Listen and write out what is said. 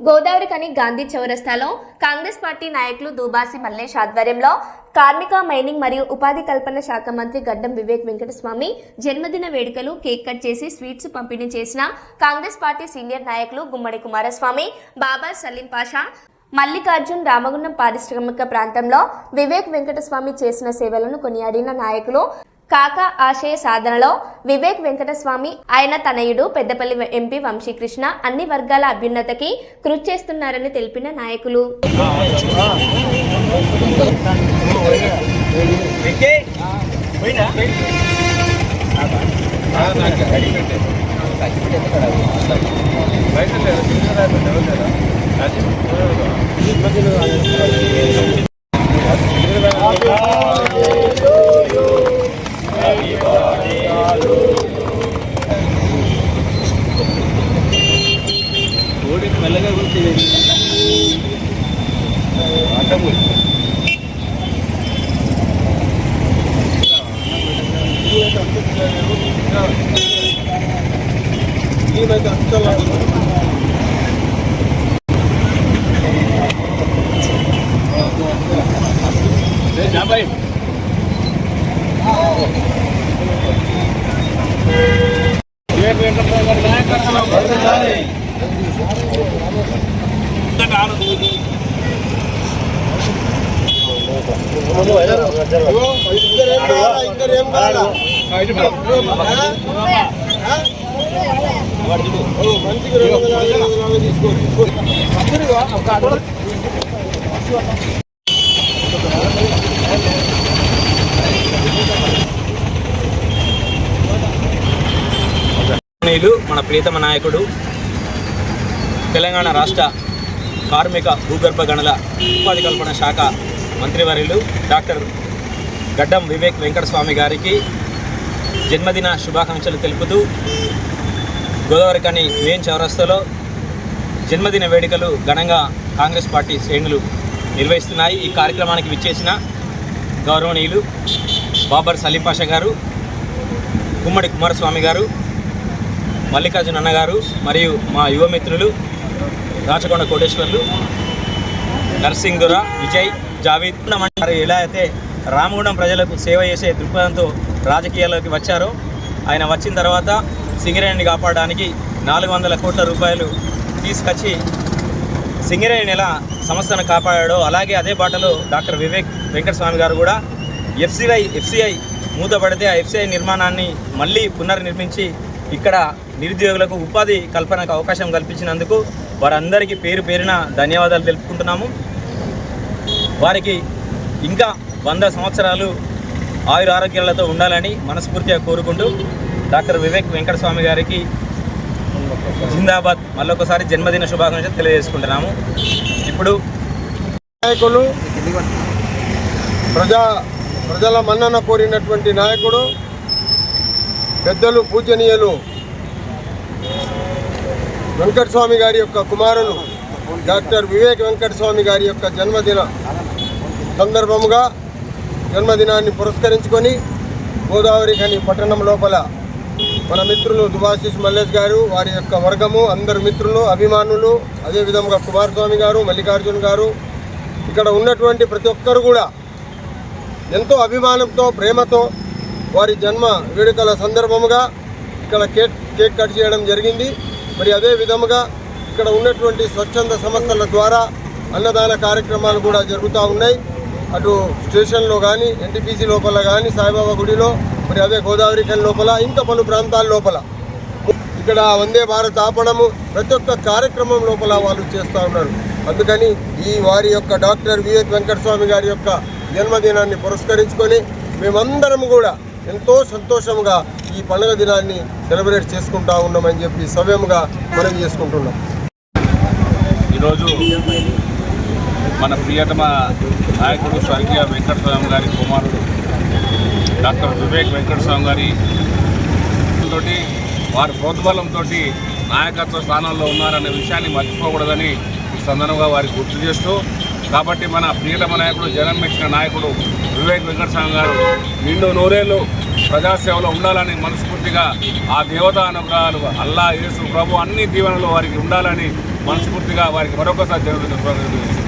గోదావరి కని గాంధీ చౌరస్తాలో కాంగ్రెస్ పార్టీ నాయకులు దూబాసి మల్లేష్ ఆధ్వర్యంలో కార్మిక మైనింగ్ మరియు ఉపాధి కల్పన శాఖ మంత్రి గడ్డం వివేక్ వెంకటస్వామి జన్మదిన వేడుకలు కేక్ కట్ చేసి స్వీట్స్ పంపిణీ చేసిన కాంగ్రెస్ పార్టీ సీనియర్ నాయకులు గుమ్మడి కుమారస్వామి బాబా సలీం పాషా మల్లికార్జున్ రామగుండం పారిశ్రామిక ప్రాంతంలో వివేక్ వెంకటస్వామి చేసిన సేవలను కొనియాడిన నాయకులు కాక ఆశయ సాధనలో వివేక్ వెంకటస్వామి ఆయన తనయుడు పెద్దపల్లి ఎంపీ వంశీకృష్ణ అన్ని వర్గాల అభ్యున్నతకి కృషి చేస్తున్నారని తెలిపిన నాయకులు. మెల్లగా కూర్చుంది జాబాయ్ వివేక్ వెంకటరావు గారి నాయకత్వంలో మన ప్రియతమ నాయకుడు. తెలంగాణ రాష్ట్ర కార్మిక భూగర్భ గనుల ఉపాధి కల్పన శాఖ మంత్రివర్యులు డాక్టర్ గడ్డం వివేక్ వెంకటస్వామి గారికి జన్మదిన శుభాకాంక్షలు తెలుపుతూ గోదావరి కని మెయిన్ చౌరస్తాలో జన్మదిన వేడుకలు ఘనంగా కాంగ్రెస్ పార్టీ శ్రేణులు నిర్వహిస్తున్నాయి. ఈ కార్యక్రమానికి విచ్చేసిన గౌరవనీయులు బాబర్ సలీం పాషా గారు గుమ్మడి కుమారస్వామి గారు మల్లికార్జున అన్నగారు మరియు మా యువమిత్రులు రాచకొండ కోటేశ్వర్లు దురా విజయ్ జావీద్. మరి ఎలా అయితే రామగుండం ప్రజలకు సేవ చేసే దృక్పథంతో రాజకీయాల్లోకి వచ్చారో ఆయన వచ్చిన తర్వాత సింగరేణిని కాపాడడానికి నాలుగు వందల కోట్ల రూపాయలు తీసుకొచ్చి సింగరేణి ఎలా సంస్థను కాపాడాడో అలాగే అదే బాటలో డాక్టర్ వివేక్ వెంకటస్వామి గారు కూడా ఎఫ్సిఐ ఎఫ్సిఐ మూతపడితే ఆ ఎఫ్సిఐ నిర్మాణాన్ని మళ్ళీ పునర్నిర్మించి ఇక్కడ నిరుద్యోగులకు ఉపాధి కల్పనకు అవకాశం కల్పించినందుకు వారందరికీ పేరు పేరున ధన్యవాదాలు తెలుపుకుంటున్నాము. వారికి ఇంకా వంద సంవత్సరాలు ఆయుర ఆరోగ్యాలతో ఉండాలని మనస్ఫూర్తిగా కోరుకుంటూ డాక్టర్ వివేక్ వెంకటస్వామి గారికి జిందాబాద్ మళ్ళొకసారి జన్మదిన శుభాకాంక్షలు తెలియజేసుకుంటున్నాము. ఇప్పుడు నాయకులు ప్రజా ప్రజల మన్నన కోరినటువంటి నాయకుడు పెద్దలు పూజనీయులు వెంకటస్వామి గారి యొక్క కుమారులు డాక్టర్ వివేక్ వెంకటస్వామి గారి యొక్క జన్మదిన సందర్భముగా జన్మదినాన్ని పురస్కరించుకొని గోదావరి ఖని పట్టణం లోపల మన మిత్రులు దుబాశిష్ మల్లేష్ గారు వారి యొక్క వర్గము అందరు మిత్రులు అభిమానులు అదేవిధంగా కుమారస్వామి గారు మల్లికార్జున్ గారు ఇక్కడ ఉన్నటువంటి ప్రతి ఒక్కరు కూడా ఎంతో అభిమానంతో ప్రేమతో వారి జన్మ వేడుకల సందర్భముగా ఇక్కడ కేక్ కేక్ కట్ చేయడం జరిగింది. మరి అదే విధముగా ఇక్కడ ఉన్నటువంటి స్వచ్ఛంద సంస్థల ద్వారా అన్నదాన కార్యక్రమాలు కూడా జరుగుతూ ఉన్నాయి. అటు స్టేషన్లో కానీ ఎన్టీపీసీ లోపల కానీ సాయిబాబా గుడిలో మరి అదే గోదావరి కన్ లోపల ఇంకా పలు ప్రాంతాల లోపల. ఇక్కడ వందే భారత్ ఆపడము ప్రతి ఒక్క కార్యక్రమం లోపల వాళ్ళు చేస్తూ ఉన్నారు. అందుకని ఈ వారి యొక్క డాక్టర్ వివేక్ వెంకటస్వామి గారి యొక్క జన్మదినాన్ని పురస్కరించుకొని మేమందరం కూడా ఎంతో సంతోషంగా ఈ పండుగ దినాన్ని సెలబ్రేట్ చేసుకుంటా ఉన్నామని చెప్పి సవ్యముగా మనవి చేసుకుంటున్నాం. ఈరోజు మన ప్రియతమ నాయకుడు స్వర్గీయ వెంకటస్వామి గారి కుమారుడు డాక్టర్ వివేక్ వెంకటస్వామి గారి తోటి వారి ప్రోద్బలంతో నాయకత్వ స్థానంలో ఉన్నారనే విషయాన్ని మర్చిపోకూడదని ఈ సందర్భంగా వారికి గుర్తు చేస్తూ కాబట్టి మన ప్రియతమ నాయకుడు జగన్ మెచ్చిన నాయకుడు వివేక్ వెంకటస్వామి గారు నిండు నూరేళ్ళు ప్రజాసేవలో ఉండాలని మనస్ఫూర్తిగా ఆ దేవతా అనుగ్రహాలు అల్లా యేసు ప్రభు అన్ని దీవెనలు వారికి ఉండాలని మనస్ఫూర్తిగా వారికి మరొకసారి జరుగుతుంది